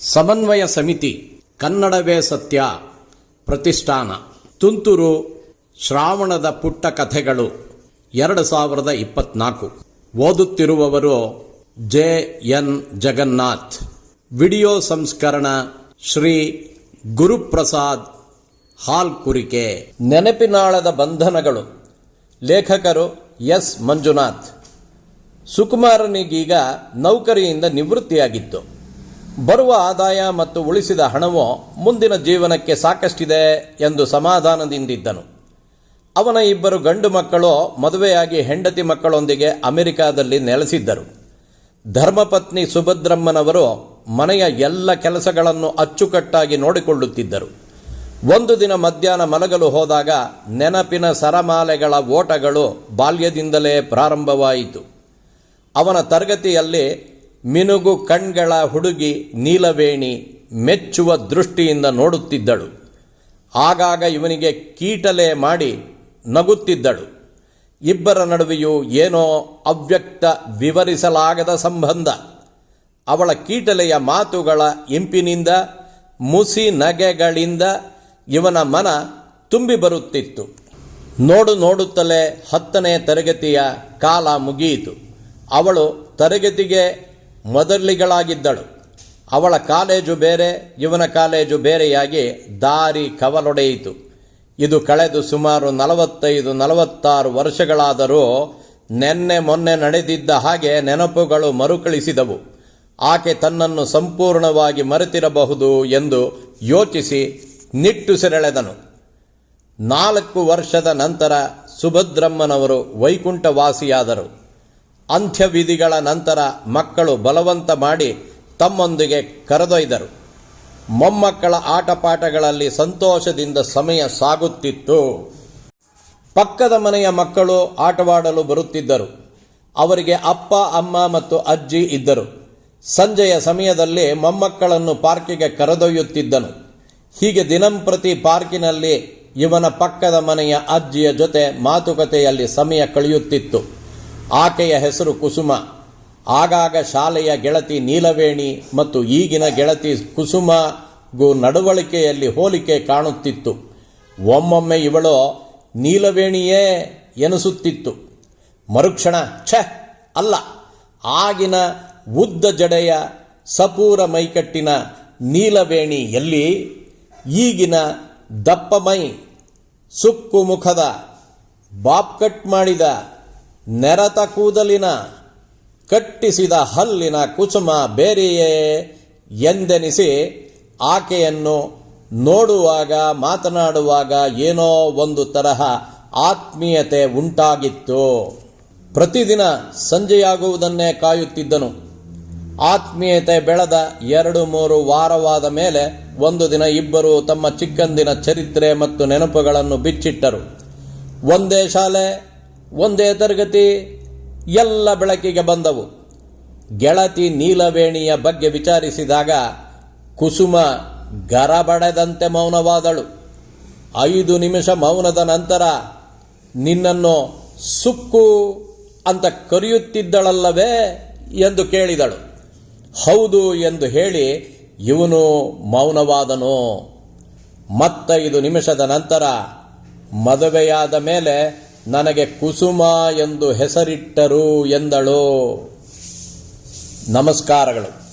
ಸಮನ್ವಯ ಸಮಿತಿ, ಕನ್ನಡವೇ ಸತ್ಯ, ಪ್ರತಿಷ್ಠಾನ. ತುಂತುರು, ಶ್ರಾವಣದ ಪುಟ್ಟ ಕಥೆಗಳು, ಎರಡು ಸಾವಿರದ ಇಪ್ಪತ್ನಾಲ್ಕು. ಓದುತ್ತಿರುವವರು ಜೆ ಎನ್ ಜಗನ್ನಾಥ್. ವಿಡಿಯೋ ಸಂಸ್ಕರಣ ಶ್ರೀ ಗುರುಪ್ರಸಾದ್ ಹಾಲ್ ಕುರಿಕೆ ನೆನಪಿನಾಳದ ಬಂಧನಗಳು. ಲೇಖಕರು ಎಸ್ ಮಂಜುನಾಥ್. ಸುಕುಮಾರನಿಗೀಗ ನೌಕರಿಯಿಂದ ನಿವೃತ್ತಿಯಾಗಿತ್ತು. ಬರುವ ಆದಾಯ ಮತ್ತು ಉಳಿಸಿದ ಹಣವು ಮುಂದಿನ ಜೀವನಕ್ಕೆ ಸಾಕಷ್ಟಿದೆ ಎಂದು ಸಮಾಧಾನದಿಂದಿದ್ದನು. ಅವನ ಇಬ್ಬರು ಗಂಡು ಮಕ್ಕಳು ಮದುವೆಯಾಗಿ ಹೆಂಡತಿ ಮಕ್ಕಳೊಂದಿಗೆ ಅಮೆರಿಕಾದಲ್ಲಿ ನೆಲೆಸಿದ್ದರು. ಧರ್ಮಪತ್ನಿ ಸುಭದ್ರಮ್ಮನವರು ಮನೆಯ ಎಲ್ಲ ಕೆಲಸಗಳನ್ನು ಅಚ್ಚುಕಟ್ಟಾಗಿ ನೋಡಿಕೊಳ್ಳುತ್ತಿದ್ದರು. ಒಂದು ದಿನ ಮಧ್ಯಾಹ್ನ ಮಲಗಲು ಹೋದಾಗ ನೆನಪಿನ ಸರಮಾಲೆಗಳ ಓಟಗಳು ಬಾಲ್ಯದಿಂದಲೇ ಪ್ರಾರಂಭವಾಯಿತು. ಅವನ ತರಗತಿಯಲ್ಲಿ ಮಿನುಗು ಕಣ್ಗಳ ಹುಡುಗಿ ನೀಲವೇಣಿ ಮೆಚ್ಚುವ ದೃಷ್ಟಿಯಿಂದ ನೋಡುತ್ತಿದ್ದಳು. ಆಗಾಗ ಇವನಿಗೆ ಕೀಟಲೆ ಮಾಡಿ ನಗುತ್ತಿದ್ದಳು. ಇಬ್ಬರ ನಡುವೆಯೂ ಏನೋ ಅವ್ಯಕ್ತ ವಿವರಿಸಲಾಗದ ಸಂಬಂಧ. ಅವಳ ಕೀಟಲೆಯ ಮಾತುಗಳ ಇಂಪಿನಿಂದ, ಮುಸಿ ನಗೆಗಳಿಂದ ಇವನ ಮನ ತುಂಬಿ ಬರುತ್ತಿತ್ತು. ನೋಡು ನೋಡುತ್ತಲೇ ಹತ್ತನೇ ತರಗತಿಯ ಕಾಲ ಮುಗಿಯಿತು. ಅವಳು ತರಗತಿಗೆ ಮೊದಲಿಗಳಾಗಿದ್ದಳು. ಅವಳ ಕಾಲೇಜು ಬೇರೆ, ಇವನ ಕಾಲೇಜು ಬೇರೆಯಾಗಿ ದಾರಿ ಕವಲೊಡೆಯಿತು. ಇದು ಕಳೆದು ಸುಮಾರು ನಲವತ್ತೈದು, ನಲವತ್ತಾರು ವರ್ಷಗಳಾದರೂ ನೆನ್ನೆ ಮೊನ್ನೆ ನಡೆದಿದ್ದ ಹಾಗೆ ನೆನಪುಗಳು ಮರುಕಳಿಸಿದವು. ಆಕೆ ತನ್ನನ್ನು ಸಂಪೂರ್ಣವಾಗಿ ಮರೆತಿರಬಹುದು ಎಂದು ಯೋಚಿಸಿ ನಿಟ್ಟುಸಿರೆಳೆದನು ನಾಲ್ಕು ವರ್ಷದ ನಂತರ ಸುಭದ್ರಮ್ಮನವರು ವೈಕುಂಠವಾಸಿಯಾದರು. ಅಂತ್ಯವಿಧಿಗಳ ನಂತರ ಮಕ್ಕಳು ಬಲವಂತ ಮಾಡಿ ತಮ್ಮೊಂದಿಗೆ ಕರೆದೊಯ್ದರು. ಮೊಮ್ಮಕ್ಕಳ ಆಟಪಾಠಗಳಲ್ಲಿ ಸಂತೋಷದಿಂದ ಸಮಯ ಸಾಗುತ್ತಿತ್ತು. ಪಕ್ಕದ ಮನೆಯ ಮಕ್ಕಳು ಆಟವಾಡಲು ಬರುತ್ತಿದ್ದರು. ಅವರಿಗೆ ಅಪ್ಪ, ಅಮ್ಮ ಮತ್ತು ಅಜ್ಜಿ ಇದ್ದರು. ಸಂಜೆಯ ಸಮಯದಲ್ಲಿ ಮೊಮ್ಮಕ್ಕಳನ್ನು ಪಾರ್ಕಿಗೆ ಕರೆದೊಯ್ಯುತ್ತಿದ್ದನು. ಹೀಗೆ ದಿನಂಪ್ರತಿ ಪಾರ್ಕಿನಲ್ಲಿ ಇವನ ಪಕ್ಕದ ಮನೆಯ ಅಜ್ಜಿಯ ಜೊತೆ ಮಾತುಕತೆಯಲ್ಲಿ ಸಮಯ ಕಳೆಯುತ್ತಿತ್ತು. ಆಕೆಯ ಹೆಸರು ಕುಸುಮ. ಆಗಾಗ ಶಾಲೆಯ ಗೆಳತಿ ನೀಲವೇಣಿ ಮತ್ತು ಈಗಿನ ಗೆಳತಿ ಕುಸುಮಗೂ ನಡವಳಿಕೆಯಲ್ಲಿ ಹೋಲಿಕೆ ಕಾಣುತ್ತಿತ್ತು. ಒಮ್ಮೊಮ್ಮೆ ಇವಳು ನೀಲವೇಣಿಯೇ ಎನಿಸುತ್ತಿತ್ತು. ಮರುಕ್ಷಣ ಛ, ಅಲ್ಲ. ಆಗಿನ ಉದ್ದ ಜಡೆಯ ಸಪೂರ ಮೈಕಟ್ಟಿನ ನೀಲವೇಣಿ ಎಲ್ಲಿ? ಈಗಿನ ದಪ್ಪ ಮೈ ಸುಕ್ಕು ಮುಖದ ಬಾಬ್ ಕಟ್ ಮಾಡಿದ ನೆರತ ಕೂದಲಿನ, ಕಟ್ಟಿಸಿದ ಹಲ್ಲಿನ ಕುಸುಮ ಬೇರೆಯೇ ಎಂದೆನಿಸಿ ಆಕೆಯನ್ನು ನೋಡುವಾಗ, ಮಾತನಾಡುವಾಗ ಏನೋ ಒಂದು ತರಹ ಆತ್ಮೀಯತೆ ಉಂಟಾಗಿತ್ತು. ಪ್ರತಿದಿನ ಸಂಜೆಯಾಗುವುದನ್ನೇ ಕಾಯುತ್ತಿದ್ದನು. ಆತ್ಮೀಯತೆ ಬೆಳೆದ ಎರಡು ಮೂರು ವಾರವಾದ ಮೇಲೆ ಒಂದು ದಿನ ಇಬ್ಬರು ತಮ್ಮ ಚಿಕ್ಕಂದಿನ ಚರಿತ್ರೆ ಮತ್ತು ನೆನಪುಗಳನ್ನು ಬಿಚ್ಚಿಟ್ಟರು. ಒಂದೇ ಶಾಲೆ ಒಂದೇ ತರಗತಿ ಎಲ್ಲ ಬೆಳಕಿಗೆ ಬಂದವು. ಗೆಳತಿ ನೀಲವೇಣಿಯ ಬಗ್ಗೆ ವಿಚಾರಿಸಿದಾಗ ಕುಸುಮ ಗರಬಡೆದಂತೆ ಮೌನವಾದಳು. ಐದು ನಿಮಿಷ ಮೌನದ ನಂತರ ನಿನ್ನನ್ನು ಸುಕ್ಕು ಅಂತ ಕರೆಯುತ್ತಿದ್ದಳಲ್ಲವೇ ಎಂದು ಕೇಳಿದಳು. ಹೌದು ಎಂದು ಹೇಳಿ ಇವನು ಮೌನವಾದನು. ಮತ್ತೈದು ನಿಮಿಷದ ನಂತರ ಮದುವೆಯಾದ ಮೇಲೆ ನನಗೆ ಕುಸುಮ ಎಂದು ಹೆಸರಿಟ್ಟರು ಎಂದಳು. ನಮಸ್ಕಾರಗಳು.